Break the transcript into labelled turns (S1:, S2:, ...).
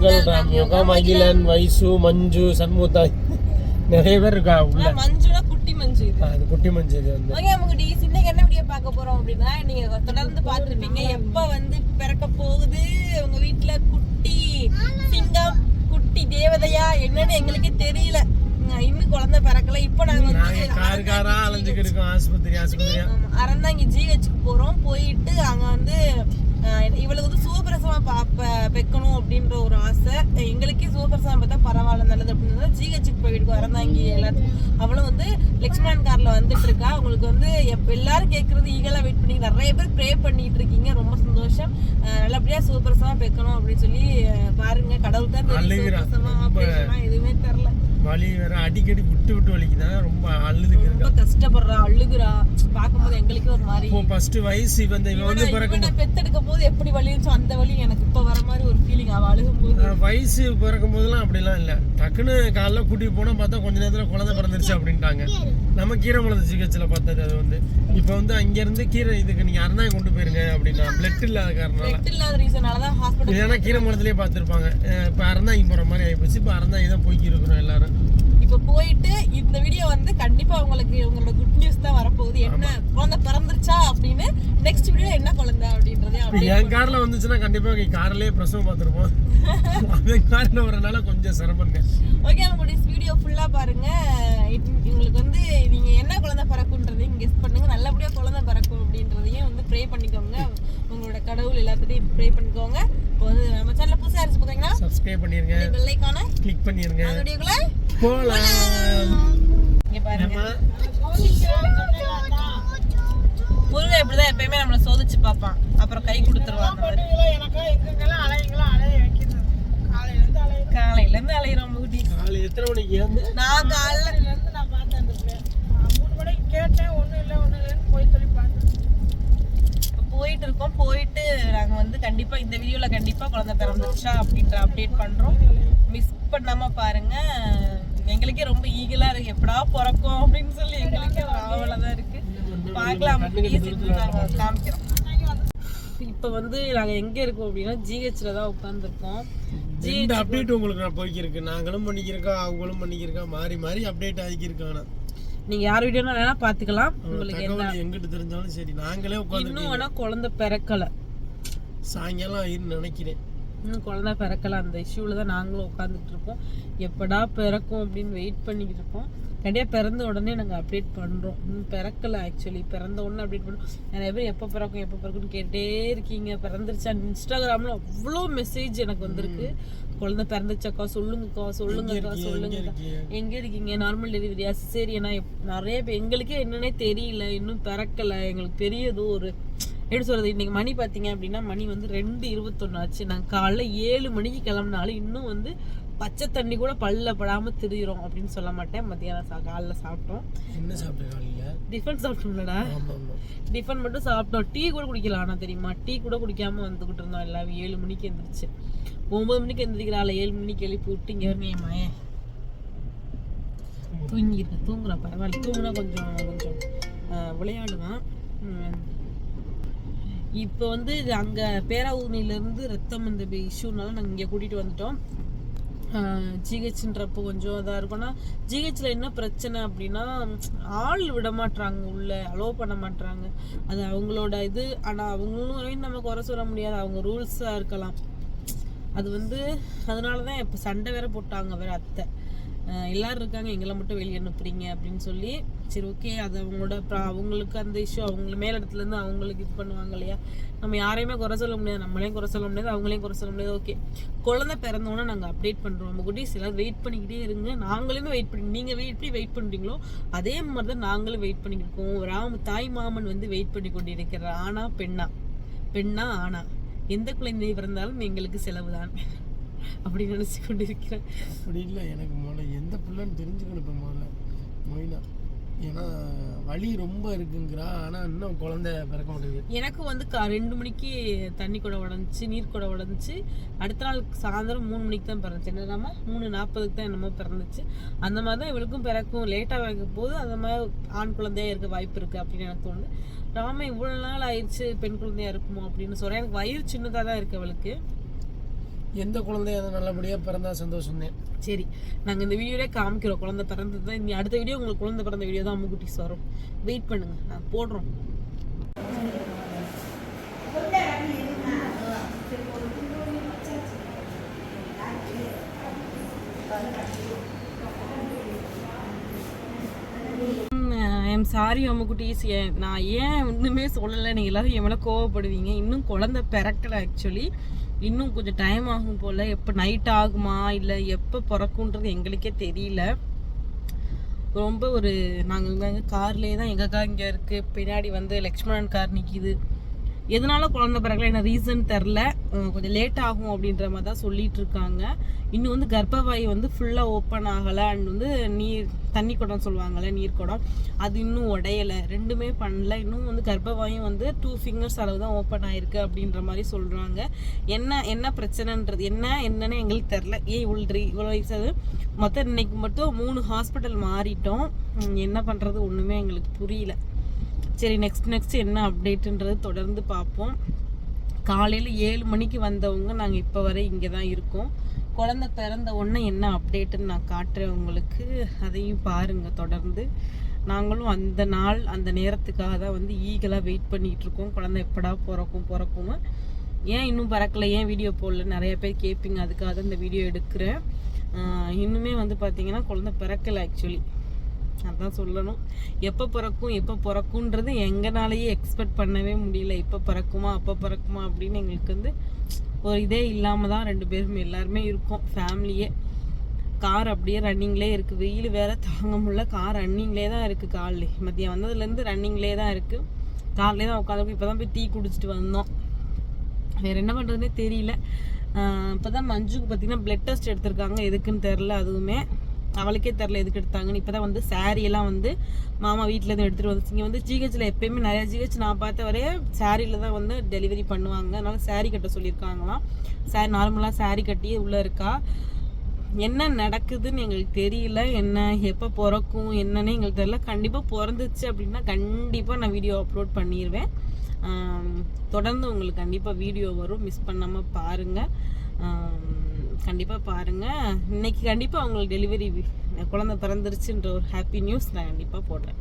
S1: சுமங்கல் ராம்யோகா மகிழன் வைசு மஞ்சு சண்முத்தாய் நிறைய பேர் இருக்கா உள்ள.
S2: மஞ்சுனா குட்டி மஞ்சு
S1: அது குட்டி மஞ்சு இது வந்து.
S2: ஓகே நமக்கு இன்னைக்கு என்ன வீடியோ பார்க்க போறோம் அப்படின்னா நீங்க தொடர்ந்து பார்த்துருப்பீங்க. எப்ப வந்து பிறக்க போகுது? உங்க வீட்ல குட்டி சிங்கம் குட்டி தேவதையா? என்னன்னு எங்களுக்கே தெரியல. இன்னும் குழந்தை பிறக்கல. இப்போ நாங்க வந்து
S1: கார் காரா அலைஞ்சுக்கிட்டு இருக்கோம். ஆஸ்பத்திரி ஆஸ்பத்திரியா
S2: ஆமா, அறந்தாங்கி ஜிஹெச்சுக்கு போறோம். போயிட்டு அங்க வந்து இவளுக்கு வந்து சுகப்பிரசவம் பாப்ப வைக்கணும் அப்படின்ற ஒரு ஆசை. எங்களுக்கே சுகப்பிரசவம் பார்த்தா பரவாயில்ல நல்லது அப்படின்னு ஜிஹெச்சுக்கு போயிட்டு அறந்தாங்கி எல்லாத்துக்கும். அவளும் வந்து லக்ஷ்மணன் கார்ல வந்துட்டு இருக்கா. உங்களுக்கு வந்து எல்லாரும் கேட்கறது ஈகலா வெயிட் பண்ணி நிறைய பேர் ப்ரே பண்ணிட்டு இருக்கீங்க. ரொம்ப சந்தோஷம். அஹ், நல்லபடியா சுகப்பிரசவம் வைக்கணும் அப்படின்னு சொல்லி பாருங்க. கடவுள் தான்
S1: ரொம்ப-
S2: ஆபரேஷனா எதுவுமே தெரியல.
S1: வலி வேற அடிக்கடி விட்டு விட்டு வலிக்குதான் ரொம்ப அழுதுக்கு
S2: ரொம்ப கஷ்டப்படுறா அழுகுறா. பார்க்கும்போது எங்களுக்கே ஒரு மாதிரி.
S1: இப்போ ஃபர்ஸ்ட் வயசு இவன் இவன் வந்து பிறக்கும்
S2: பெத்தெடுக்கும் போது எப்படி வலி இருந்துச்சோ அந்த வலி எனக்கு இப்ப வர மாதிரி ஒரு ஃபீலிங் அவ அழுகும் போது
S1: வயசு பிறக்கும் போதெல்லாம் அப்படிலாம் இல்லை. டக்குன்னு காலைல கூட்டிட்டு போனா பார்த்தா கொஞ்ச நேரத்துல குழந்தை பிறந்துருச்சு அப்படின்ட்டாங்க. நம்ம கீரை மலத்து சிகிச்சையில் பார்த்தது அது வந்து. இப்போ வந்து அங்கேருந்து கீரை இதுக்கு நீங்கள் அறந்தாங்க கொண்டு போயிருங்க அப்படின்னா பிளட் இல்லாத
S2: ஹாஸ்பிட்டல்
S1: இல்லைன்னா கீரை மலத்திலே பார்த்துருப்பாங்க. இப்போ அறந்தாங்கி போகிற மாதிரி ஆகிப்போச்சு இப்போ அறந்தாங்கி தான் போய்க்கு இருக்கிறோம் எல்லாரும்.
S2: இப்ப போயிட்டு இந்த வீடியோ வந்து கண்டிப்பா உங்களுக்கு உங்களோட குட் நியூஸ் தான் வரப்போகுது. என்ன குழந்தை பிறந்துருச்சா அப்படின்னு நெக்ஸ்ட் வீடியோ என்ன குழந்தை அப்படின்றதே
S1: என் காரில் வந்துச்சுன்னா கண்டிப்பாக கார்லேயே பிரசவம் பார்த்துருப்போம். அவன் காரில் வரனால கொஞ்சம் சிரமங்க
S2: ஓகே உங்களுடைய வீடியோ ஃபுல்லா பாருங்க. உங்களுக்கு வந்து நீங்க என்ன குழந்தை பிறக்குன்றதையும் கெஸ் பண்ணுங்க. நல்லபடியா குழந்தை பிறக்கும் அப்படின்றதையும் வந்து ப்ரே பண்ணிக்கோங்க. உங்களோட கடவுள் எல்லாத்துட்டையும் ப்ரே பண்ணிக்கோங்க. இப்போ வந்து நம்ம சேனல்ல புதுசா இருந்துச்சு பார்த்தீங்கன்னா
S1: சப்ஸ்கிரைப் பண்ணிருங்க.
S2: பெல்லைக்கான
S1: கிளிக் பண்ணிருங்க.
S2: அந்த பாருங்க முருகன் இப்படிதான் எப்பயுமே நம்மள சோதிச்சு பார்ப்பான் அப்புறம் கை கொடுத்துருவான். காலையில இருந்து அலையிறோம் முகுடி
S1: காலை எத்தனை மணிக்கு வந்து
S2: நான் காலைல இப்ப போயிட்டு இருக்கோம் போயிட்டு நாங்க வந்து கண்டிப்பா இந்த வீடியோல கண்டிப்பா குழந்தை பிறந்துருச்சா அப்படின்ற அப்டேட் பண்றோம் மிஸ் பண்ணாம பாருங்க எங்களுக்கே ரொம்ப ஈகலா இருக்கு. எப்படா பிறக்கும் அப்படின்னு சொல்லி எங்களுக்கே ஒரு ஆவலா தான் இருக்கு. பார்க்கலாம். காமிக்கிறோம். இப்போ வந்து நாங்க எங்க இருக்கோம் அப்படின்னா ஜிஹெச்ல தான் உட்காந்துருக்கோம்
S1: இந்த அப்டேட் உங்களுக்கு நான் போய்க்கிருக்கு. நாங்களும் பண்ணிக்கிறோம் அவங்களும் பண்ணிக்கிறோம் மாறி மாறி அப்டேட் ஆகிக்கிருக்கான
S2: நீங்க யார் வீடியோனா வேணா பாத்துக்கலாம் உங்களுக்கு என்ன
S1: எங்கிட்டு தெரிஞ்சாலும் சரி. நாங்களே உட்காந்து
S2: இன்னும் வேணா குழந்தை பிறக்கல.
S1: சாயங்காலம் நினைக்கிறேன்.
S2: இன்னும் குழந்தை பிறக்கல அந்த இஷ்யூல தான் நாங்களும் உட்காந்துட்டு இருக்கோம். எப்படா பிறக்கும் அப்படின்னு வெயிட் பண்ணிக்கிட்டு இருக்கோம். கண்டிப்பாக பிறந்த உடனே நாங்கள் அப்டேட் பண்ணுறோம் இன்னும் பிறக்கல ஆக்சுவலி பிறந்த உடனே அப்டேட் பண்ணுறோம் நிறைய பேர் எப்போ பிறக்கும் எப்போ பிறக்கும்னு கேட்டே இருக்கீங்க. பிறந்துருச்சா? இன்ஸ்டாகிராமில் அவ்வளோ மெசேஜ் எனக்கு வந்திருக்கு. குழந்தை பிறந்துச்சாக்கா சொல்லுங்கக்கா சொல்லுங்கக்கா சொல்லுங்கக்கா. எங்க இருக்கீங்க? நார்மல் டெலிவரியா சிசேரியனா நிறைய பேர் எங்களுக்கே என்னன்னே தெரியல. இன்னும் பிறக்கல. எங்களுக்கு பெரிய ஏதோ ஒரு எப்படி சொல்றது இன்னைக்கு மணி பாத்தீங்க அப்படின்னா மணி வந்து ரெண்டு இருபத்தொன்னு ஆச்சு. நாங்க காலைல ஏழு மணிக்கு கிளம்புனாலும் இன்னும் வந்து பச்சை தண்ணி கூட பல்ல படாம திரியிறோம் அப்படின்னு சொல்ல மாட்டேன். மத்தியானம் சா காலைல சாப்பிட்டோம்.
S1: என்ன சாப்பிட்ட காலையில?
S2: டிஃபன் சாப்பிட்டோம்லடா. டிஃபன் மட்டும் சாப்பிட்டோம். டீ கூட குடிக்கலாம். ஆனா தெரியுமா? டீ கூட குடிக்காம வந்துகிட்டு இருந்தோம் எல்லாரும். ஏழு மணிக்கு எந்திரிச்சு. ஒன்பது மணிக்கு எந்திரிக்கிறாள். ஏழு மணிக்கு எழுப்பி விட்டு இங்க மகன் தூங்கிட்டு தூங்குறான் பரவாயில்ல. தூங்குனா கொஞ்சம் கொஞ்சம் விளையாடுவான். இப்போ வந்து இது அங்க பேராவூர்னிலேருந்து ரத்தம் இந்த இஷ்யூனால நாங்கள் இங்கே கூட்டிட்டு வந்துட்டோம். ஜிஹெச்ன்றப்போ கொஞ்சம் இதாக இருக்கும்னா ஜிஹெச்சில் என்ன பிரச்சனை அப்படின்னா ஆள் விட மாட்டுறாங்க உள்ளே அலோவ் பண்ண மாட்டுறாங்க அது அவங்களோட இது. ஆனால் அவங்களும் நம்ம குறை சொல்ல முடியாது. அவங்க ரூல்ஸாக இருக்கலாம். அது வந்து அதனால தான் இப்போ சண்டை வேற போட்டாங்க வேற அத்தை. எல்லாரும் இருக்காங்க. எங்களை மட்டும் வெளியே அனுப்புறீங்க அப்படின்னு சொல்லி சரி ஓகே அது அவங்களோட அவங்களுக்கு அந்த இஷ்யூ அவங்க மேலிடத்துல இடத்துலேருந்து அவங்களுக்கு இது பண்ணுவாங்க இல்லையா? நம்ம யாரையுமே குறை சொல்ல முடியாது. நம்மளையும் குறை சொல்ல முடியாது. அவங்களையும் குறை சொல்ல முடியாது. ஓகே குழந்தை பிறந்தோன்னே நாங்கள் அப்டேட் பண்ணுறோம் நம்ம குட்டீஸ் எல்லாரும் வெயிட் பண்ணிக்கிட்டே இருங்க. நாங்களுமே வெயிட் பண்ணி நீங்கள் வெயிட் எப்படி வெயிட் பண்ணுறீங்களோ அதே மாதிரி தான் நாங்களும் வெயிட் பண்ணிக்கிட்டு இருக்கோம். ராம தாய் மாமன் வந்து வெயிட் பண்ணி கொண்டு இருக்கிறார் ஆனா பெண்ணா? பெண்ணா ஆனா? எந்த குழந்தை பிறந்தாலும் எங்களுக்கு செலவு தான் அப்படி நினைச்சு கொண்டிருக்கிறேன்
S1: அப்படி இல்லை எனக்கு முதல்ல எந்த பிள்ளைன்னு தெரிஞ்சுக்கணும் இப்போ முதல்ல. மொயினா ஏன்னா வலி ரொம்ப இருக்குங்கிறா ஆனால் இன்னும் குழந்தை பிறக்க மாட்டேங்குது.
S2: எனக்கு வந்து கா ரெண்டு மணிக்கு தண்ணி கூட உடஞ்சி நீர் கூட உடஞ்சி அடுத்த நாள் சாயந்தரம் மூணு மணிக்கு தான் பிறந்துச்சு. என்னடாம மூணு நாற்பதுக்கு தான் என்னமோ பிறந்துச்சு. அந்த மாதிரி தான் இவளுக்கும் பிறக்கும். லேட்டாக வைக்கும் போது அந்த மாதிரி ஆண் குழந்தையா இருக்க வாய்ப்பு இருக்குது அப்படின்னு எனக்கு தோணுது. ராம இவ்வளோ நாள் ஆயிடுச்சு பெண் குழந்தையா இருக்குமோ அப்படின்னு சொல்கிறேன் எனக்கு வயிறு சின்னதாக தான் இருக்கு அவளுக்கு.
S1: எந்த குழந்தையும் அது நல்லபடியாக பிறந்தா சந்தோஷம் தான்
S2: சரி நாங்கள் இந்த வீடியோவே காமிக்கிறோம். குழந்தை பிறந்தது. தான் இனி அடுத்த வீடியோ உங்களுக்கு குழந்தை பிறந்த வீடியோ தான் அம்முக்குட்டிஸ் வரும். வெயிட் பண்ணுங்க. நான் போடுறோம். ஐம் சாரி அம்முக்குட்டீஸ். நான் ஏன் இன்னுமே சொல்லலை. நீங்கள் எல்லாரும் எவ்வளோ கோவப்படுவீங்க. இன்னும் குழந்தை பிறக்கலை ஆக்சுவலி இன்னும் கொஞ்சம் டைம் ஆகும் போல். எப்போ நைட் ஆகுமா? இல்லை எப்போ பிறக்குன்றது எங்களுக்கே தெரியல. ரொம்ப ஒரு நாங்கள் இங்கே கார்லேயே தான் எங்கள் கார் இங்கே இருக்குது பின்னாடி வந்து லக்ஷ்மணன் கார் நிற்கிது எதனால குழந்தை பிறகுல என்ன ரீசன் தெரில கொஞ்சம் லேட் ஆகும் அப்படின்ற மாதிரி தான் சொல்லிட்டு இருக்காங்க. இன்னும் வந்து கர்ப்பவாய் வந்து ஃபுல்லாக ஓப்பன் ஆகலை. அண்ட் வந்து நீர் தண்ணி குடம் சொல்லுவாங்கள்ல நீர் குடம். அது இன்னும் உடையலை. ரெண்டுமே பண்ணல. இன்னும் வந்து கர்ப்பவாயும் வந்து டூ ஃபிங்கர்ஸ் அளவு தான் ஓப்பன் ஆயிருக்கு அப்படின்ற மாதிரி சொல்கிறாங்க என்ன என்ன பிரச்சனைன்றது என்ன என்னன்னு எங்களுக்கு தெரில ஏன் இவ்வளோ இவ்வளோ வயசு மொத்தம் இன்னைக்கு மட்டும் மூணு ஹாஸ்பிட்டல் மாறிட்டோம். என்ன பண்ணுறது ஒன்றுமே எங்களுக்கு புரியல. சரி நெக்ஸ்ட் நெக்ஸ்ட் என்ன அப்டேட்டுன்றது தொடர்ந்து பார்ப்போம். காலையில் ஏழு மணிக்கு வந்தவங்க நாங்கள் இப்போ வரை இங்கே தான் இருக்கோம். குழந்த பிறந்த உடனே என்ன அப்டேட்டுன்னு நான் காட்டுறேன் உங்களுக்கு. அதையும் பாருங்கள் தொடர்ந்து. நாங்களும் அந்த நாள் அந்த நேரத்துக்காக தான் வந்து ஈகலாக வெயிட் பண்ணிகிட்டு இருக்கோம். குழந்தை எப்படா பிறக்கும் பிறக்கும்னு. ஏன் இன்னும் பிறக்கல ஏன் வீடியோ போடல? நிறைய பேர் கேட்பீங்க அதுக்காக தான் இந்த வீடியோ எடுக்கிறேன். இன்னுமே வந்து பார்த்திங்கன்னா குழந்தை பிறக்கலை ஆக்சுவலி அதான் சொல்லணும். எப்போ பிறக்கும் எப்போ பிறக்குன்றது எங்கனாலேயே எக்ஸ்பெக்ட் பண்ணவே முடியல. எப்போ பிறக்குமா அப்போ பிறக்குமா அப்படின்னு எங்களுக்கு வந்து ஒரு இதே இல்லாமல் தான் ரெண்டு பேரும் எல்லாருமே இருக்கோம். ஃபேமிலியே கார் அப்படியே ரன்னிங்லேயே இருக்குது வெயில் வேற தாங்க முடியல. கார் ரன்னிங்லேயே தான் இருக்குது காலில். மதியம் வந்ததுலேருந்து ரன்னிங்லேயே தான் இருக்குது கார்லேயே தான் உட்காந்து இப்போ தான் போய் டீ குடிச்சிட்டு வந்தோம். வேறு என்ன பண்ணுறதுனே தெரியல. இப்போ தான் மஞ்சுக்கு பார்த்தீங்கன்னா பிளட் டெஸ்ட் எடுத்திருக்காங்க. எதுக்குன்னு தெரில அதுவுமே. அவளுக்கே தெரில எதுக்கு எடுத்தாங்கன்னு. இப்போ தான் வந்து சாரியெல்லாம் வந்து மாமா வீட்டில் இருந்து எடுத்துகிட்டு வந்து இங்கே வந்து ஜிஹெச்சில் எப்பயுமே நிறையா ஜிஹெச் நான் பார்த்த வரைய சாரியில் தான் வந்து டெலிவரி பண்ணுவாங்க. அதனால் சாரி கட்ட சொல்லியிருக்காங்களாம். சாரி நார்மலாக சாரி கட்டி உள்ளே இருக்கா? என்ன நடக்குதுன்னு எங்களுக்கு தெரியல. என்ன எப்போ பிறக்கும் என்னன்னு எங்களுக்கு தெரியல. கண்டிப்பாக பிறந்துச்சு அப்படின்னா கண்டிப்பாக நான் வீடியோ அப்லோட் பண்ணிடுவேன் தொடர்ந்து உங்களுக்கு கண்டிப்பாக வீடியோ வரும். மிஸ் பண்ணாமல் பாருங்கள் கண்டிப்பாக பாருங்கள் இன்னைக்கு கண்டிப்பாக அவங்களுக்கு டெலிவரி குழந்தை பிறந்துருச்சுன்ற ஒரு ஹாப்பி நியூஸ் நான் கண்டிப்பாக போடுறேன்.